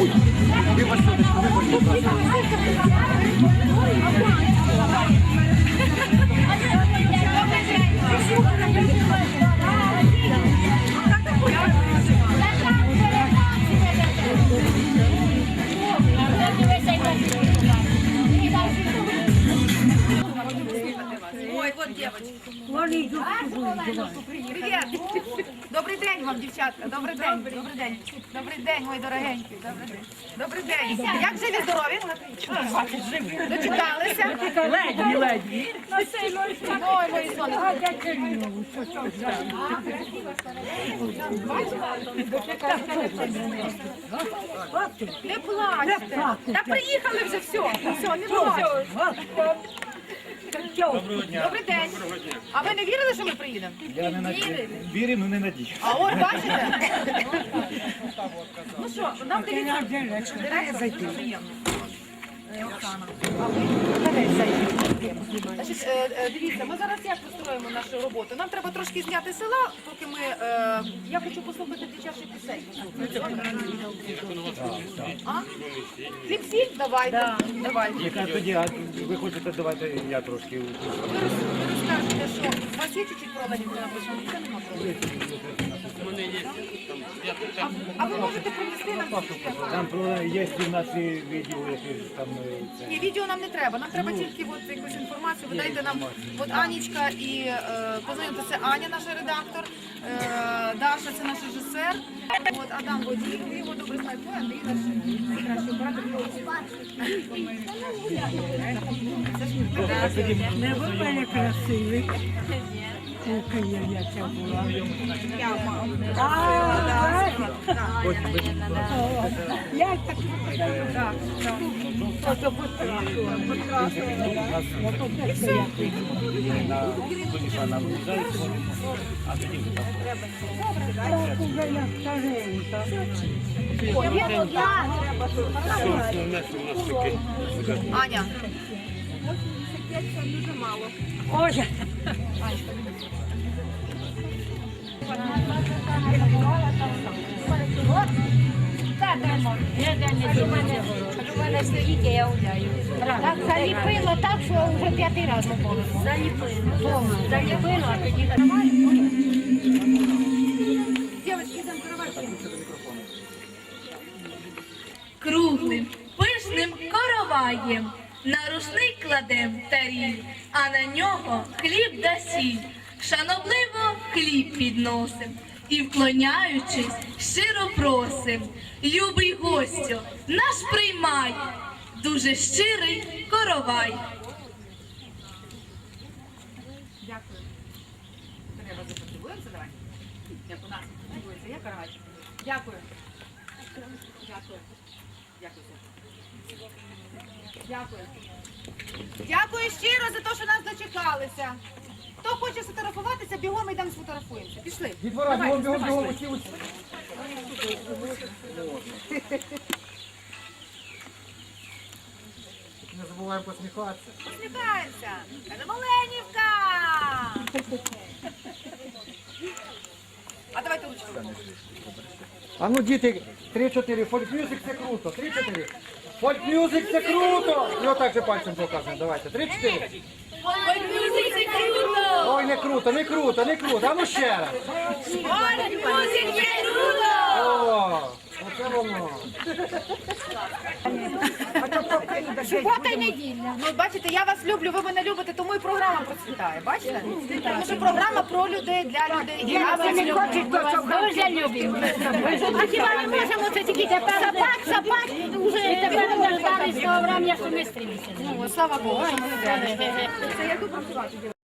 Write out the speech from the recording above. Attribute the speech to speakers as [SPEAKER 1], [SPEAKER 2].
[SPEAKER 1] Ой, вибач, сонечко, вибач, вот девочка. Привет. вам, дівчатка. Добрий день. Добрий день. Добрий день, мої дорогенькі. Добрий день. Добрий день. Як живі здорові? Дочекалися?
[SPEAKER 2] Леді, леді.
[SPEAKER 1] Ой, мої сонечки. Не плачте. Та приїхали вже все. Все, не плачте. Добрий день. доброго. А ви не вірили, що ми приїдемо?
[SPEAKER 3] Я не надію. Вірю, але не надію.
[SPEAKER 1] А от бачите? Ну що, нам дивіться. Директор, приємно. Е, Оксана. А ви? Значить, е, е, дивіться, ми зараз як построїмо нашу роботу. Нам треба трошки зняти села, поки ми. е, Я хочу послухати дитячі пісень. А? Хліб сіль? Давайте. Давайте.
[SPEAKER 3] Яка тоді, а ви хочете, давайте я трошки.
[SPEAKER 1] Ви роз- ви розкажете, що у вас є чуть-чуть проладів, де написано, це нема проладів. А, а ви можете принести нам чуть-чуть?
[SPEAKER 3] Там про- є в нас і відео, які там е.
[SPEAKER 1] Ні, відео нам не треба. Нам треба тільки от якусь інформацію. Ви дайте нам от Анічка і е, познайомте, це Аня, наш редактор, е, Даша, це наш режисер. От Адам водій, ви його добре знаєте, ви Андрій наш найкращий оператор. Це ж
[SPEAKER 2] Не ви мене красивий. Яка була. Я так
[SPEAKER 1] так, так.
[SPEAKER 2] ото потрапила, потрапила. Ото
[SPEAKER 3] вже там.
[SPEAKER 2] Так я.
[SPEAKER 1] Аня,
[SPEAKER 4] Так заліпило так, що вже п'ятий раз було. Заліпило. Заліпило, а тоді
[SPEAKER 1] дівчатки, там каравай.
[SPEAKER 5] круглим, пишним короваєм. На рушник кладем таріль, а на нього хліб да сіль. Шанобливо хліб підносим і, вклоняючись, щиро просим. Любий гостю, наш приймай, дуже щирий коровай.
[SPEAKER 1] Дякую. Як у нас подивується, я каравай. Дякую. Дякую. Дякую. Дякую. Дякую щиро за те, що нас дочекалися. Хто хоче сфотографуватися, бігом йдемо сфотографуємося. Пішли.
[SPEAKER 3] Дітвора, бігом, бігом, бігом, усі, усі. Не забуваємо посміхатися.
[SPEAKER 1] Посміхаємося. Кажемо Ленівка. А давайте ручку.
[SPEAKER 3] А ну діти, 3-4, фольк-мюзик це круто, 3-4. Фольк-мюзик це круто! І отак же пальцем показуємо, давайте, 3-4. Ой, не круто, не круто, не круто, а ну ще раз. О, оце воно.
[SPEAKER 4] Субота неділя.
[SPEAKER 1] Ну, бачите, я вас люблю, ви мене любите, тому і програма процвітає. Бачите? Тому що програма про людей, для людей. І я вас люблю.
[SPEAKER 4] Дуже любимо. А хіба ми можемо це тільки тепер собак, собак, уже тепер ми ждали з того времени, що ми стрілися.
[SPEAKER 1] Ну, слава Богу, що ми не Це я тут працювати.